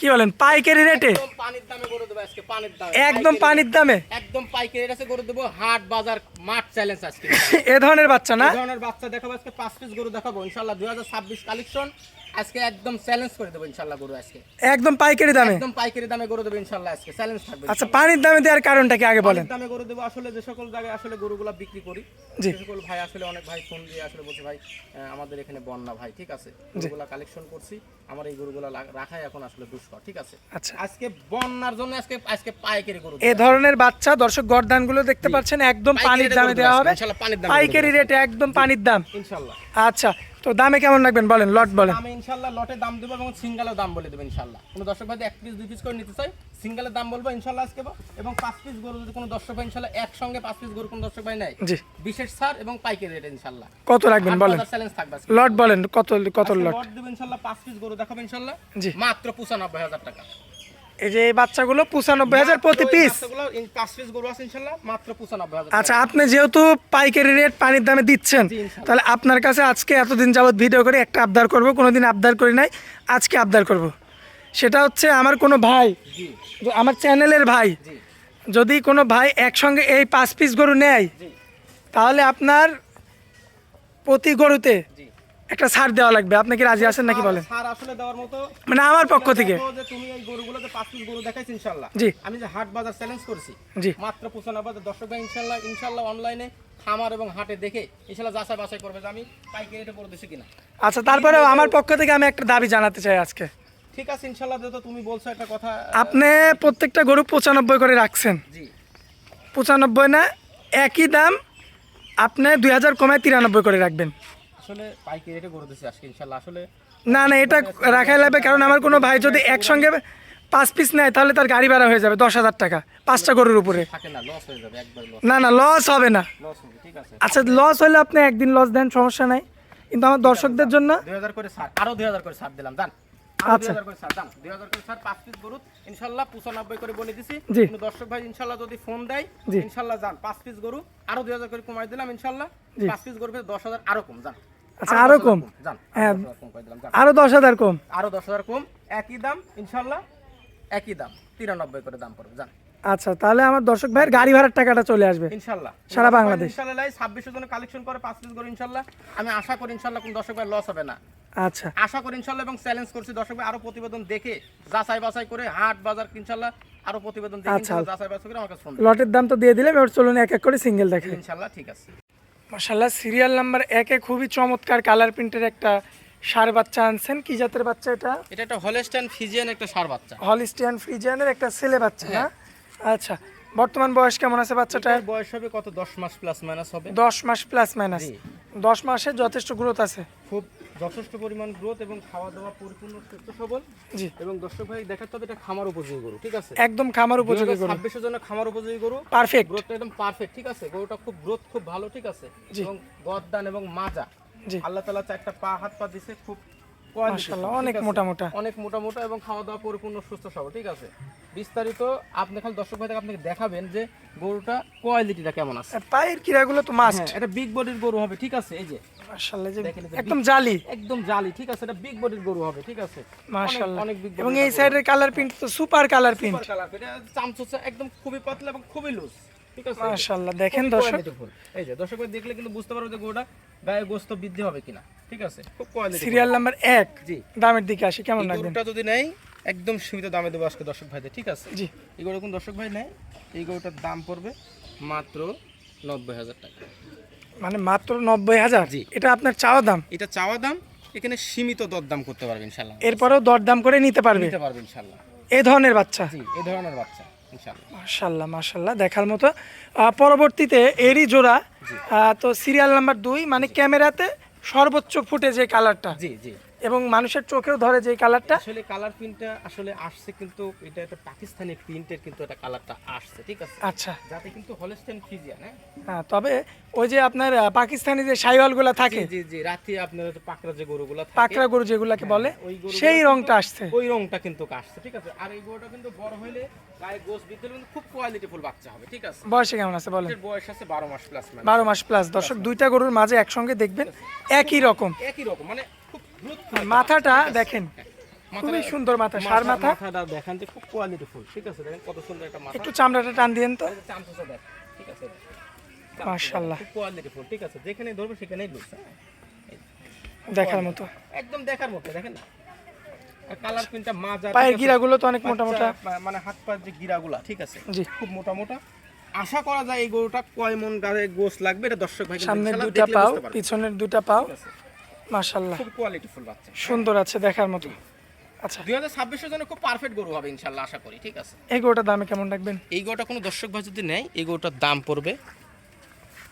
কি বলেন পাইকারি রেটে? একদম পানির দামে করে দেবো আজকে পানির দামে। একদম পানির দামে। একদম পাইকারি রেটে করে দেবো হাট বাজার মাঠ চ্যালেঞ্জ আজকে। এ ধরনের বাচ্চা না? এ ধরনের বাচ্চা দেখাবো আজকে পাঁচ পিস গরু দেখাবো ইনশাল্লাহ দুই হাজার ছাব্বিশ কালেকশন আজকে একদম চ্যালেঞ্জ করে দেবো ইনশাল্লাহ গরু আজকে। একদম পাইকারি দামে? একদম পাইকারি দামে গরু দেবো ইনশাল্লাহ আজকে চ্যালেঞ্জ থাকবে আচ্ছা পানির দামে দেওয়ার কারণটা কি আগে বলেন? দামে গরু দেবো আসলে যে সকল জায়গায় আসলে গরুগুলা বিক্রি করি। সে সকল ভাই আসলে অনেক ভাই ফোন দিয়ে আসলে বলছে ভাই আমাদের এখানে বন্যা ভাই ঠিক আছে? গরুগুলা কালেকশন করছি আমার এই গরুগুলা রাখাই এখন আসলে দুষ্কর ঠিক আছে? আচ্ছা। আজকে বন্যার জন্য আজকে আজকে পাইকারি গরু এ ধরনের বাচ্চা দর্শক গরদানগুলো দেখতে পাচ্ছেন একদম পানির দামে দেওয়া হবে। পাইকারি রেটে একদম পানির দাম। ইনশাল্লাহ। আচ্ছা তো দামে কেমন রাখবেন বলেন লট বলেন। আমি ইনশাল্লাহ লটে দাম দেবো এবং সিঙ্গেলের দাম বলে দেবো ইনশাল্লাহ। কোনো দর্শক ভাই এক পিস দুই পিস করে নিতে চাই সিঙ্গেলের দাম বলব ইনশাল্লাহ আজকে। এবং পাঁচ পিস গরু যদি কোনো দর্শক ভাই ইনশাল্লাহ একসঙ্গে পাঁচ পিস গরু কোনো দর্শক ভাই নেয় জি। বিশেষ ছাড় এবং পাইকারি রেট ইনশাল্লাহ। কত রাখবেন বলেন? চ্যালেঞ্জ থাকবে। লট বলেন কত কত লট লট দেবো ইনশাল্লাহ পাঁচ পিস গরু দেখাবো ইনশাল্লাহ। জি। মাত্র পঁচানব্বই হাজার টাকা। এই যে এই বাচ্চাগুলো পঁচানব্বই হাজার প্রতি পিস আচ্ছা আপনি যেহেতু পাইকারি রেট পানির দামে দিচ্ছেন তাহলে আপনার কাছে আজকে এতদিন যাবত ভিডিও করে একটা আবদার করব কোনোদিন আবদার করি নাই আজকে আবদার করব। সেটা হচ্ছে আমার কোনো ভাই আমার চ্যানেলের ভাই যদি কোনো ভাই একসঙ্গে এই পাঁচ পিস গরু নেয় তাহলে আপনার প্রতি গরুতে একটা ছাড় দেওয়া লাগবে। আপনি কি রাজি আছেন নাকি বলেন? সার আসলে দেওয়ার মতো মানে আমার পক্ষ থেকে। যে তুমি এই গরুগুলোতে পাঁচ পিস গরু দেখাইছি ইনশাল্লাহ জি। আমি যে হাট বাজার চ্যালেঞ্জ করছি জি। মাত্র পঁচানব্বই দর্শক ভাই ইনশাল্লাহ ইনশাল্লাহ অনলাইনে খামার এবং হাটে দেখে ইনশাল্লাহ যাচাই বাছাই করবে যে আমি পাইকারি রেটে করে দিচ্ছি কিনা। আচ্ছা তারপরে আমার পক্ষ থেকে আমি একটা দাবি জানাতে চাই আজকে। ঠিক আছে ইনশাল্লাহ যেহেতু তুমি বলছো একটা কথা আপনি প্রত্যেকটা গরু পঁচানব্বই করে রাখছেন। জি। পঁচানব্বই না একই দাম আপনি দুই হাজার কমায় তিরানব্বই করে রাখবেন। আসলে পাইকারি রেটে দিচ্ছি আজকে ইনশাল্লাহ আসলে না না এটা রাখাই লাগবে কারণ আমার কোনো ভাই যদি একসঙ্গে পাঁচ পিস নেয় তাহলে তার গাড়ি ভাড়া হয়ে যাবে দশ হাজার টাকা পাঁচটা গরুর উপরে। না না লস হবে না। আচ্ছা লস হলে আপনি একদিন লস দেন সমস্যা নাই। কিন্তু আমার দর্শকদের জন্য দুই হাজার করে ছাড় আরও দুই হাজার করে ছাড় দিলাম জান। আচ্ছা। ইনশাল্লাহ পঁচানব্বই করে বলে দিছি। দর্শক ভাই ইনশাল্লাহ যদি ফোন দেয়। ইনশাল্লাহ যান পাঁচ পিস গরু আরও দুই হাজার করে কমাই দিলাম ইনশাল্লাহ পাঁচ পিস গরু দশ হাজার আরও কম যান আচ্ছা, আরও কম? হ্যাঁ। আরও 10,000 কম করে দিলাম, যান। আরও দশ হাজার কম আরও দশ হাজার কম একই দাম ইনশাল্লাহ একই দাম তিরানব্বই করে দাম পড়বে যান আচ্ছা তাহলে আমার দর্শক ভাইয়ের গাড়ি ভাড়ার টাকাটা চলে আসবে ইনশাল্লাহ সারা বাংলাদেশ। ইনশাল্লাহ কালেকশন করে পাঁচ পিস গরু ইনশাল্লাহ আমি আশা করি ইনশাল্লাহ কোন দর্শক ভাই লস হবে না আচ্ছা আশা করি ইনশাল্লাহ এবং চ্যালেঞ্জ করছি দর্শক ভাই আরও প্রতিবেদন দেখে যাচাই বাছাই করে হাট বাজার ইনশাল্লাহ আরও প্রতিবেদন দেখে আচ্ছা। যাচাই বাছাই করে ফোন লটের দাম তো দিয়ে দিলে এবার চলুন এক এক করে সিঙ্গেল দেখে ইনশাল্লাহ ঠিক আছে মাসাল্লাহ সিরিয়াল নাম্বার একে খুবই চমৎকার কালার প্রিন্টের একটা সার বাচ্চা আনছেন। কি জাতের বাচ্চা এটা? এটা একটা হলিস্টিয়ান ফিজিয়ান একটা সার বাচ্চা। হলিস্টিয়ান ফ্রিজিয়ানের একটা ছেলে বাচ্চা না? আচ্ছা বর্তমান বয়স কেমন আছে বাচ্চাটা? বয়স হবে কত? দশ মাস প্লাস মাইনাস হবে। দশ মাস প্লাস মাইনাস জি। দশ মাসে যথেষ্ট গ্রোথ আছে। খুব যথেষ্ট পরিমাণ গ্রোথ এবং খাওয়া দাওয়া পরিপূর্ণ সুস্থ সবল। জি। এবং দর্শক ভাই দেখাতে হবে এটা খামার উপযোগী গরু ঠিক আছে? একদম খামার উপযোগী গরু। ছাব্বিশের জন্য খামার উপযোগী গরু। পারফেক্ট গ্রোথটা একদম পারফেক্ট ঠিক আছে? গরুটা খুব গ্রোথ খুব ভালো ঠিক আছে। এবং গদ্দান এবং মাজা। জি। আল্লাহ তালা চারটা পা হাত পা দিছে খুব অনেক মোটা মোটা। অনেক মোটা মোটা এবং খাওয়া দাওয়া পরিপূর্ণ সুস্থ সবল ঠিক আছে? বিস্তারিত আপনি খালি দর্শক ভাই আপনাকে দেখাবেন যে গরুটা কোয়ালিটিটা কেমন আছে। পায়ের কিরাগুলো তো মাস্ট হ্যাঁ এটা বিগ বডির গরু হবে ঠিক আছে? এই যে মাশাআল্লাহ যে একদম জালি। একদম জালি ঠিক আছে? এটা বিগ বডির গরু হবে ঠিক আছে? মাশাআল্লাহ। অনেক বিগ এবং এই সাইডের কালার প্রিন্ট তো সুপার কালার প্রিন্ট কালার এটা চামচুচা একদম খুবই পাতলা এবং খুবই লুজ ঠিক আছে? মাশাআল্লাহ দেখেন দর্শক। এই যে দর্শক দেখলে কিন্তু বুঝতে পারবে যে গরুটা গায়ে গোস্ত বৃদ্ধি হবে কিনা। ঠিক আছে? খুব কোয়ালিটি সিরিয়াল নাম্বার এক জি। দামের দিকে আসি কেমন রাখবেন গরুটা যদি নেই একদম সীমিত দামে দেবো আজকে দর্শক ভাইদের ঠিক আছে? জি। এই গরু কোন দর্শক ভাই নেয় এই গরুটার দাম পড়বে মাত্র নব্বই হাজার টাকা। মানে মাত্র নব্বই হাজার? জি। এটা আপনার চাওয়া দাম? এটা চাওয়া দাম এখানে সীমিত দরদাম করতে পারবে ইনশাল্লাহ এরপরেও দরদাম করে নিতে পারবে? নিতে পারবে ইনশাল্লাহ এ ধরনের বাচ্চা? জি এই ধরনের বাচ্চা। মাশাল্লাহ মাশাল্লাহ দেখার মতো। আহ, পরবর্তীতে এরই জোড়া। তো সিরিয়াল নাম্বার দুই মানে ক্যামেরাতে সর্বোচ্চ ফুটে যে কালারটা জি জি। এবং মানুষের চোখেও ধরে যে কালারটা আসলে কালার প্রিন্টটা আসলে আসছে কিন্তু এটা একটা পাকিস্তানি প্রিন্টের কিন্তু এটা কালারটা আসছে ঠিক আছে? আচ্ছা। যাতে কিন্তু হলস্টেন ফিজিয়ান হ্যাঁ? হ্যাঁ তবে ওই যে আপনার পাকিস্তানি যে সাইওয়ালগুলো থাকে জি জি রাতে আপনার পাকড়া যে গরুগুলো থাকে পাকড়া গরু যেগুলাকে বলে সেই রংটা আসছে। ওই রংটা কিন্তু আসছে ঠিক আছে? আর এই গরুটা কিন্তু বড় হইলে গায়ে গোস বিদ্যুৎ কিন্তু খুব কোয়ালিটিফুল বাচ্চা হবে ঠিক আছে? বয়সে কেমন আছে বলেন? বয়স আছে বারো মাস প্লাস মানে। বারো মাস প্লাস দর্শক দুইটা গরুর মাঝে একসঙ্গে দেখবেন একই রকম। একই রকম মানে মাথাটা দেখেন খুবই সুন্দর মাথা সার মাথা। মাথাটা দেখেন যে খুব কোয়ালিটি ফুল ঠিক আছে? দেখেন কত সুন্দর একটা মাথা। একটু চামড়াটা টান দিয়েন তো। ঠিক আছে? মাশাআল্লাহ। খুব কোয়ালিটি ফুল ঠিক আছে? যেখানে ধরবে সেখানেই লুজ। দেখার মতো। একদম দেখার মতো দেখেন না? কালার মাজা পায়ের গিরাগুলো তো অনেক মোটা মোটা মানে হাত পায়ের যে গিরাগুলা ঠিক আছে? জি। খুব মোটা মোটা আশা করা যায় এই গরুটা কয় মন গায়ে গোস লাগবে এটা দর্শক ভাই সামনের দুইটা পাও পিছনের দুটা পাও। মাশাল্লাহ খুব কোয়ালিটি ফুল বাচ্চা। সুন্দর আছে দেখার মতো। আচ্ছা। দুই হাজার ছাব্বিশের জন্য খুব পারফেক্ট গরু হবে ইনশাল্লাহ আশা করি ঠিক আছে? এই গরুটার দামে কেমন রাখবেন? এই গরুটা কোনো দর্শক ভাই যদি নেয় এই গরুটার দাম পড়বে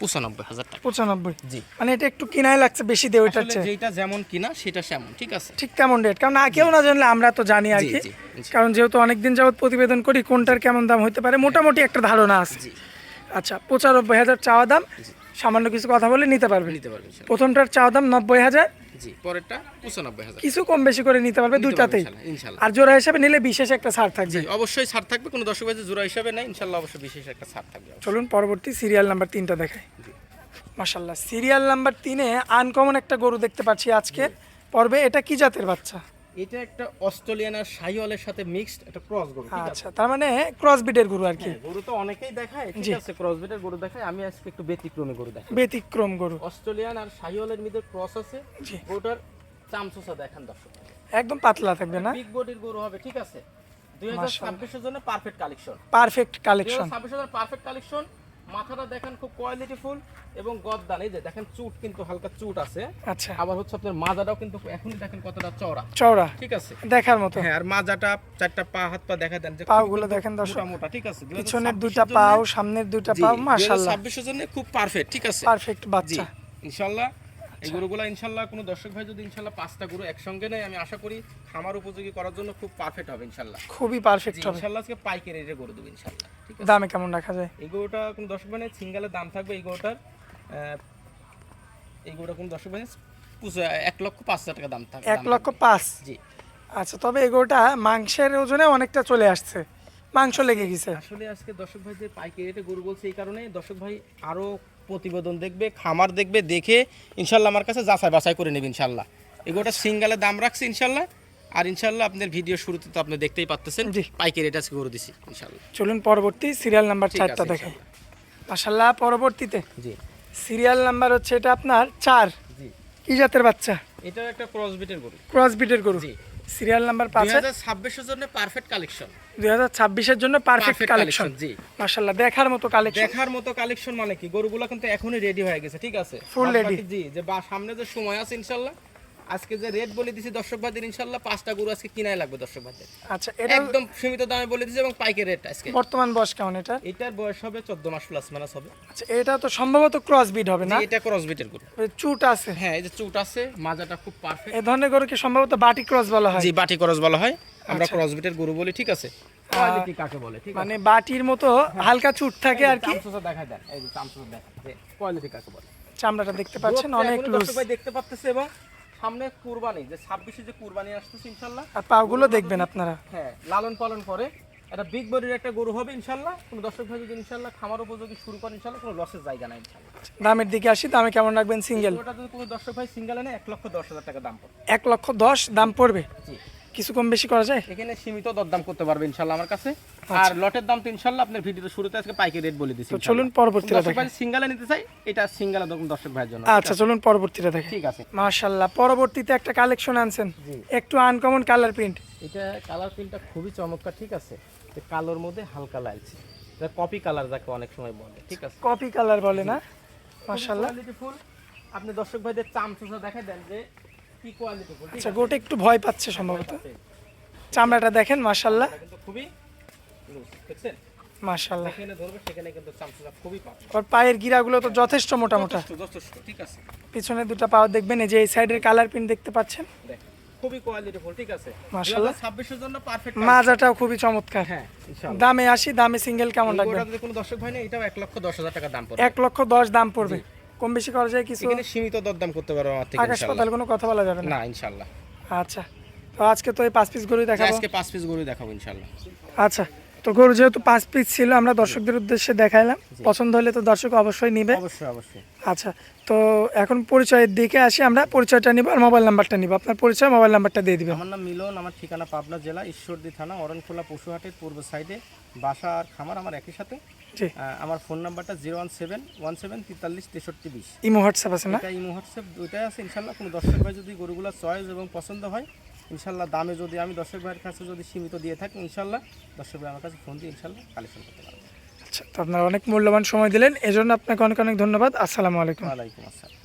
পঁচানব্বই হাজার টাকা। পঁচানব্বই। জি। মানে এটা একটু কিনাই লাগছে বেশি দিয়ে ওইটার চেয়ে। যেটা যেমন কিনা সেটা সেমন ঠিক আছে? ঠিক তেমন রেট কারণ না কেউ না জানলে আমরা তো জানি আর কি। কারণ যেহেতু অনেকদিন যাবত প্রতিবেদন করি কোনটার কেমন দাম হতে পারে মোটামুটি একটা ধারণা আছে। আচ্ছা পঁচানব্বই হাজার চাওয়া দাম। সামান্য কিছু কথা বলে নিতে পারবে। নিতে পারবে প্রথমটার চাওয়া দাম নব্বই হাজার। জি পরেরটা পঁচানব্বই হাজার। কিছু কম বেশি করে নিতে পারবে দুইটাতেই। ইনশাল্লাহ আর জোড়া হিসাবে নিলে বিশেষ একটা ছাড় থাকবে। অবশ্যই ছাড় থাকবে কোনো দর্শক যে জোড়া হিসাবে নেয় ইনশাল্লাহ অবশ্যই বিশেষ একটা ছাড় থাকবে চলুন পরবর্তী সিরিয়াল নাম্বার তিনটা দেখাই। মাশাল্লাহ সিরিয়াল নাম্বার তিনে আনকমন একটা গরু দেখতে পাচ্ছি আজকে। পর্বে এটা কি জাতের বাচ্চা? এটা একটা অস্ট্রেলিয়ান আর শাহিওয়ালের সাথে মিক্সড একটা ক্রস গরু আচ্ছা তার মানে ক্রস বিডের গরু আর কি। হ্যাঁ, গরু তো অনেকেই দেখায় ঠিক আছে ক্রস বিটের গরু দেখায় আমি আজকে একটু ব্যতিক্রমী গরু দেখাই। ব্যতিক্রম গরু। অস্ট্রেলিয়ান আর শাহিওয়ালের মধ্যে ক্রস আছে। গরুটার চামচোসা দেখান দর্শক। একদম পাতলা থাকবে না? বিগ বডির গরু হবে ঠিক আছে? দুই হাজার ছাব্বিশের জন্য পারফেক্ট কালেকশন পারফেক্ট কালেকশন হাজার ছাব্বিশের জন্য পারফেক্ট কালেকশন মাথাটা দেখেন খুব কোয়ালিটি ফুল এবং গদ্দান এই যে দেখেন চুট কিন্তু হালকা চুট আছে। আচ্ছা। আবার হচ্ছে আপনার মাজাটাও কিন্তু এখনই দেখেন কতটা চওড়া। চওড়া। ঠিক আছে? দেখার মতো। হ্যাঁ আর মাজাটা চারটা পা হাত পা দেখা দেন যে পাগুলো দেখেন দর্শক। মোটা ঠিক আছে? পিছনের দুইটা পাও সামনের দুইটা পাও মাশাল্লাহ এর জন্য খুব পারফেক্ট ঠিক আছে? পারফেক্ট বাচ্চা। ইনশাল্লাহ এই গরুগুলো ইনশাল্লাহ কোনো দর্শক ভাই যদি ইনশাল্লাহ পাঁচটা গরু একসঙ্গে নেয় আমি আশা করি খামার উপযোগী করার জন্য খুব পারফেক্ট হবে ইনশাল্লাহ। খুবই পারফেক্ট হবে। ইনশাল্লাহ আজকে পাইকারি রেটে গরু দেবো ইনশাল্লাহ ঠিক আছে? দামে কেমন রাখা যায়? এই গরুটা কোনো দর্শক ভাই সিঙ্গেলের দাম থাকবে এই গরুটার এই গরুটা কোনো দর্শক ভাই এক লক্ষ পাঁচ হাজার টাকা দাম থাকবে এক লক্ষ পাঁচ? জি। আচ্ছা তবে এগোটা মাংসের ওজনে অনেকটা চলে আসছে। মাংস লেগে গেছে। আসলে আজকে দর্শক ভাই যে পাইকারি রেটে গরু বলছে এই কারণে দর্শক ভাই আরও প্রতিবেদন দেখবে খামার দেখবে দেখে ইনশাল্লাহ আমার কাছে যাচাই বাছাই করে নেবে ইনশাল্লাহ। এগুলোটা সিঙ্গালে দাম রাখছে ইনশাল্লাহ। আর ইনশাল্লাহ আপনার ভিডিও শুরুতে তো আপনি দেখতেই পাচ্ছেন জি। পাইকারি এটা গরু দিছি ইনশাল্লাহ। চলুন পরবর্তী সিরিয়াল নাম্বার চারটা দেখে মাসাল্লাহ পরবর্তীতে জি। সিরিয়াল নাম্বার হচ্ছে এটা আপনার চার। জি। কি জাতের বাচ্চা? এটা একটা ক্রস বিটের গরু। ক্রস বিটের গরু। জি। সিরিয়াল নাম্বার পাঁচ পাঁচে হাজার ছাব্বিশের জন্য পারফেক্ট কালেকশন দুই হাজার ছাব্বিশের জন্য পারফেক্ট কালেকশন জি। মাসাল্লাহ দেখার মতো কালেকশন দেখার মতো কালেকশন মানে কি? গরুগুলো কিন্তু এখনই রেডি হয়ে গেছে ঠিক আছে? ফুল রেডি জি যে বা সামনে যে সময় আছে ইনশাল্লাহ আজকে যে রেট বলে দিছি দর্শক ভাইদের ইনশাল্লাহ পাঁচটা গরু আজকে কিনাই লাগবে দর্শক ভাইদের আচ্ছা এটা একদম সীমিত দামে বলে দিছি এবং পাইকারি রেট আজকে। বর্তমান বয়স কেমন এটা এটার বয়স হবে চোদ্দ মাস প্লাস মানাস হবে। আচ্ছা এটা তো সম্ভবত ক্রস বিট হবে না? এটা ক্রস বিটের গরু। চুট আছে। হ্যাঁ এই যে চুট আছে মাজাটা খুব পারফেক্ট এই ধরনের গরুকে সম্ভবত বাটি ক্রস বলা হয়? জি বাটি ক্রস বলা হয়। আমরা ক্রস বিটের গরু বলি ঠিক আছে? কোয়ালিটি কাকে বলে ঠিক আছে? মানে বাটির মতো হালকা চুট থাকে আর কি। দেখায় দেন এই যে দেখা কোয়ালিটি কাকে বলে? চামড়াটা দেখতে পাচ্ছেন অনেক লুজ দেখতে পাচ্ছেছে এবং সামনে কুরবানি যে ছাব্বিশে যে কুরবানি আসতেছে ইনশাল্লাহ আর পাগুলো দেখবেন আপনারা। হ্যাঁ লালন পালন করে। একটা বিগ বডির একটা গরু হবে ইনশাল্লাহ কোনো দর্শক ভাই যদি ইনশাল্লাহ খামার উপযোগী শুরু করে ইনশাল্লাহ কোনো লসের জায়গা নাই ইনশাল্লাহ দামের দিকে আসি দামে কেমন রাখবেন সিঙ্গেল ওটা যদি কোনো দর্শক ভাই সিঙ্গেল এনে এক লক্ষ দশ হাজার টাকা দাম পড়বে। এক লক্ষ দশ দাম পড়বে? জি। কিছু কম বেশি করা যায়? এখানে সীমিত দরদাম করতে পারবে ইনশাল্লাহ আমার কাছে। আচ্ছা। আর লটের দাম তো ইনশাল্লাহ আপনার ভিডিওতে শুরুতে আজকে পাইকারি রেট বলে দিচ্ছি তো চলুন দর্শক দেখেন। ভাই সিঙ্গেলে নিতে চাই এটা সিঙ্গেলে দর্শক ভাইয়ের জন্য। আচ্ছা চলুন পরবর্তীটা দেখেন। ঠিক আছে। মাশাল্লাহ পরবর্তীতে একটা কালেকশন আনছেন। একটু আনকমন কালার প্রিন্ট এটা কালার প্রিন্টটা খুবই চমৎকার ঠিক আছে? যে কালোর মধ্যে হালকা লালচে এটা কপি কালার যাকে অনেক সময় বলে ঠিক আছে? কপি কালার বলে না? ফুল আপনি দর্শক ভাইদের চামচুসা দেখাই দেন যে আচ্ছা গোটা একটু ভয় পাচ্ছে সম্ভবত। চামড়াটা দেখেন মাশাল্লাহ খুবই মাশাল্লাহ ওর পায়ের গিরাগুলো তো যথেষ্ট মোটা মোটা ঠিক আছে। পিছনে দুটো পাও দেখবেন এই যে এই সাইডের কালার প্রিন্ট দেখতে পাচ্ছেন? খুবই কোয়ালিটি ঠিক আছে। মাশাআল্লাহ। ছাব্বিশের জন্য পারফেক্ট মাজাটাও খুবই চমৎকার। হ্যাঁ ইনশাআল্লাহ। দামে আসি দামে সিঙ্গেল কেমন রাখবেন ওটা যদি কোনো দর্শক ভাই না এটাও এক লক্ষ দশ হাজার টাকা দাম পড়বে। এক লক্ষ দশ দাম পড়বে। কম বেশি করা যায় কিছু? এখানে সীমিত দরদাম করতে পারব আমার থেকে আকাশ পাতাল কোনো কথা বলা যাবে না? না ইনশাআল্লাহ আচ্ছা তো আজকে তো এই পাঁচ পিস গরুই দেখাবো। আজকে পাঁচ পিস গরু দেখাবো ইনশাআল্লাহ আচ্ছা। তো গরু যেহেতু পাঁচ পিস ছিল আমরা দর্শকদের উদ্দেশ্যে দেখাইলাম। পছন্দ হলে তো দর্শক অবশ্যই নিবে। অবশ্যই অবশ্যই। আচ্ছা তো এখন পরিচয়ের দিকে আসি আমরা। পরিচয়টা নিব আর মোবাইল নাম্বারটা নিব। আপনার পরিচয় মোবাইল নাম্বারটা দিয়ে দিবেন। আমার নাম মিলন আমার ঠিকানা পাবনা জেলা ঈশ্বরদী থানা অরণখোলা পশুহাটের পূর্ব সাইডে। বাসা আর খামার আমার একই সাথে। আমার ফোন নাম্বারটা zero one seven one seven তেতাল্লিশ তেষট্টি বিশ। ইমো হোয়াটসঅ্যাপ আছে না? ইমো হোয়াটসঅ্যাপ দুইটাই আছে। ইনশাল্লাহ কোনো দর্শক ভাই যদি গরুগুলো চয়েস এবং পছন্দ হয় ইনশাল্লাহ দামে যদি আমি দর্শক ভাইয়ের কাছে যদি সীমিত দিয়ে থাকি ইনশাল্লাহ দর্শক ভাই আমার কাছে ফোন দিয়ে ইনশাল্লাহ কালেকশন করতে পারবে। আচ্ছা তো আপনারা অনেক মূল্যবান সময় দিলেন এজন্য আপনাকে অনেক অনেক ধন্যবাদ। আসসালামু আলাইকুম। ওয়ালাইকুম আসসালাম।